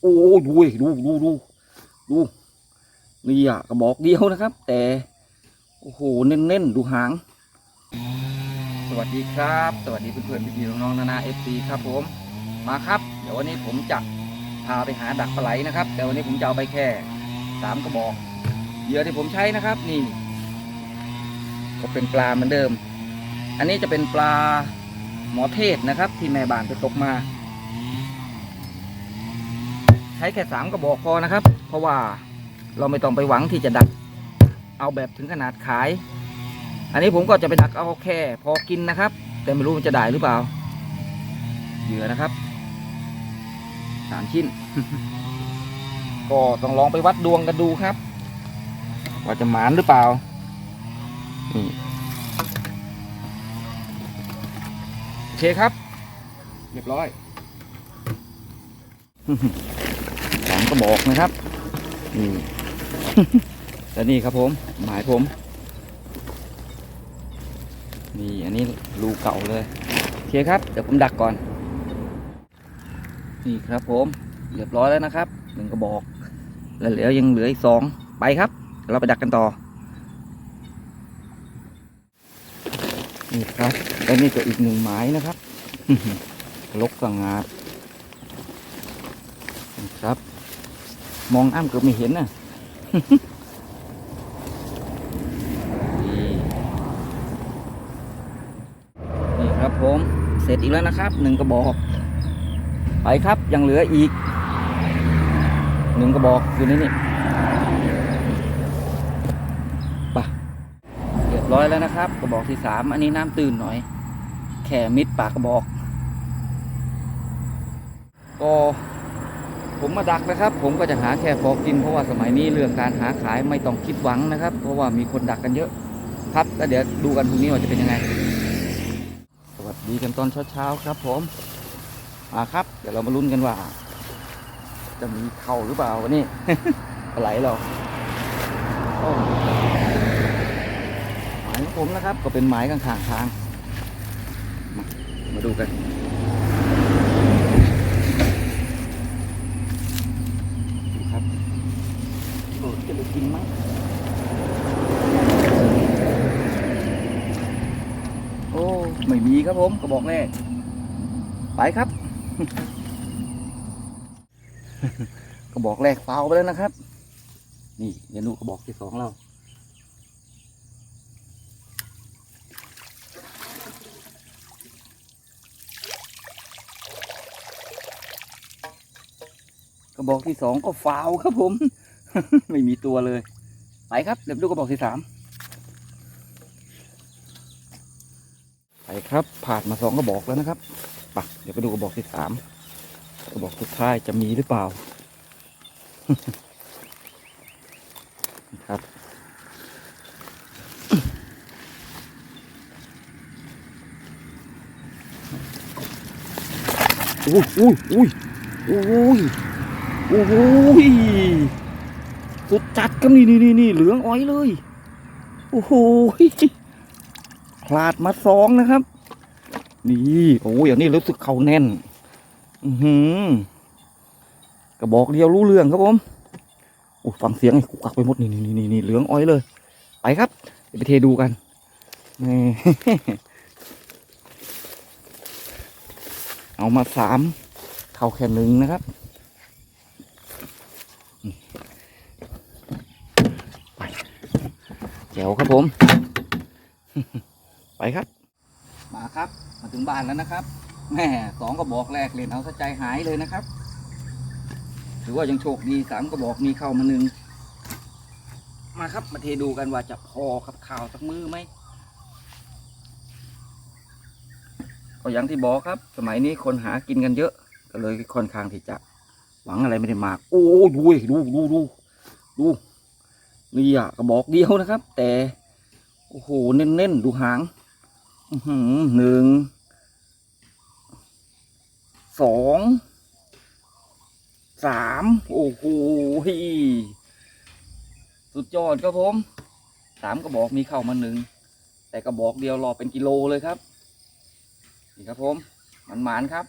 โอ้ดูดูดูดูดูนี่อะกระบอกเดียวนะครับ แต่โอ้โหเน้นๆดูหาง สวัสดีครับ สวัสดีเพื่อนๆพี่ๆน้องๆนานาเอฟซีครับผมมาครับ เดี๋ยววันนี้ผมจะพาไปหาดักปลาไหลนะครับ แต่วันนี้ผมจะเอาไปแค่สามกระบอกเหยื่อที่ผมใช้นะครับนี่ ก็เป็นปลาเหมือนเดิม อันนี้จะเป็นปลาหมอเทศนะครับ ที่แม่บ้านไปตกมา ช้แค่สามกระบอกพอนะครับ เพราะว่าเราไม่ต้องไปหวังที่จะดักเอาแบบถึงขนาดขาย อันนี้ผมก็จะไปดักเอาแค่พอกินนะครับ แต่ไม่รู้มันจะได้หรือเปล่า เหยื่อนะครับสามชิ้น ก็ต้องลองไปวัดดวงกันดูครับ ว่าจะหมานหรือเปล่านี่โอเคครับ เรียบร้อย สามกระบอกนะครับนี่และนี่ครับผมหมายผม นี่อันนี้รูเก่าเลยโอเคครับ เดี๋ยวผมดักก่อน นี่ครับผมเรียบร้อยแล้วนะครับหนึ่งกระบอก แล้วเหลือยังเหลืออีกสองไปครับ เราไปดักกันต่อ นี่ครับและนี่ก็อีกหนึ่งหมายนะครับลกสง่านี่ครับ มองอ้ำเกือบไม่เห็นน่ะนี่นี่ครับผม เสร็จอีกแล้วนะครับหนึ่งกระบอก ไปครับยังเหลืออีกหนึ่งกระบอกอยู่ในนี่ไปเรียบร้อยแล้วนะครับ กระบอกที่สามอันนี้น้ำตื่นหน่อยแค่มิดปากกระบอกก็ ผมมาดักนะครับ ผมก็จะหาแค่พอกินเพราะว่าสมัยนี้เรื่องการหาขายไม่ต้องคิดหวังนะครับ เพราะว่ามีคนดักกันเยอะ ครับแล้วเดี๋ยวดูกันพรุ่งนี้ว่าจะเป็นยังไง สวัสดีกันตอนเช้าๆครับ ผมมาครับ เดี๋ยวเรามาลุ้นกันว่า จะมีเข่าหรือเปล่าวันนี้ปลาไหลเราโอ้หมายของผมนะครับ ก็เป็นหมายข้างทาง มามาดูกัน ครับโอ้จะได้กินไหมโอ้ไม่มีครับผมกระบอกแรกไปครับ กระบอกแรกฟาวไปแล้วนะครับ นี่เดี๋ยวหนูกระบอกที่สองเรา ระบอกที่สองก็ฟาวครับผม ไม่มีตัวเลย ไปครับเดี๋ยวไปดูกระบอกที่สามไปครับผ่านมาสองกระบอกแล้วนะครับไปเดี๋ยวไปดูกระบอกที่สามกระบอกสุดท้ายจะมีหรือเปล่าครับอุ้ยอุ้ยอุ้ยอุ้ย โอ้โหสุดจัดครับนี่นี่นี่นี่เหลืองอ้อยเลย โอ้โหพลาดมาสองนะครับ นี่โอ้ยอย่างนี้รู้สึกเขาแน่น อือหือกระบอกเดียวรู้เรื่องครับผมโอ้ฟังเสียงไอ้กุกักไปหมดนี่นี่นี่นี่เหลืองอ้อยเลย ไปครับไปเทดูกันนี่เอามาสามเข้าแค่หนึ่งนะครับ ไปแจ๋วครับผม ไปครับ มาครับ มาถึงบ้านแล้วนะครับ แม่สองกระบอกแรกเล่นเอาสะใจหายเลยนะครับ ถือว่ายังโชคดีสามกระบอกมีเข้ามาหนึ่ง มาครับมาเทดูกันว่าจะพอกับข่าวสักมือไหมก็อย่างที่บอกครับ สมัยนี้คนหากินกันเยอะ ก็เลยค่อนข้างที่จะ หวังอะไรไม่ได้มาก โอ้ดูดิดูดูดูดู นี่อะกระบอกเดียวนะครับ แต่ โอ้โหเน้นๆดูหางอื้อหือหนึ่งสองสามโอ้โหสุดยอดครับผมสามกระบอกมีเข้ามาหนึ่งแต่กระบอกเดียวรอเป็นกิโลเลยครับ นี่ครับผมมันหมานครับ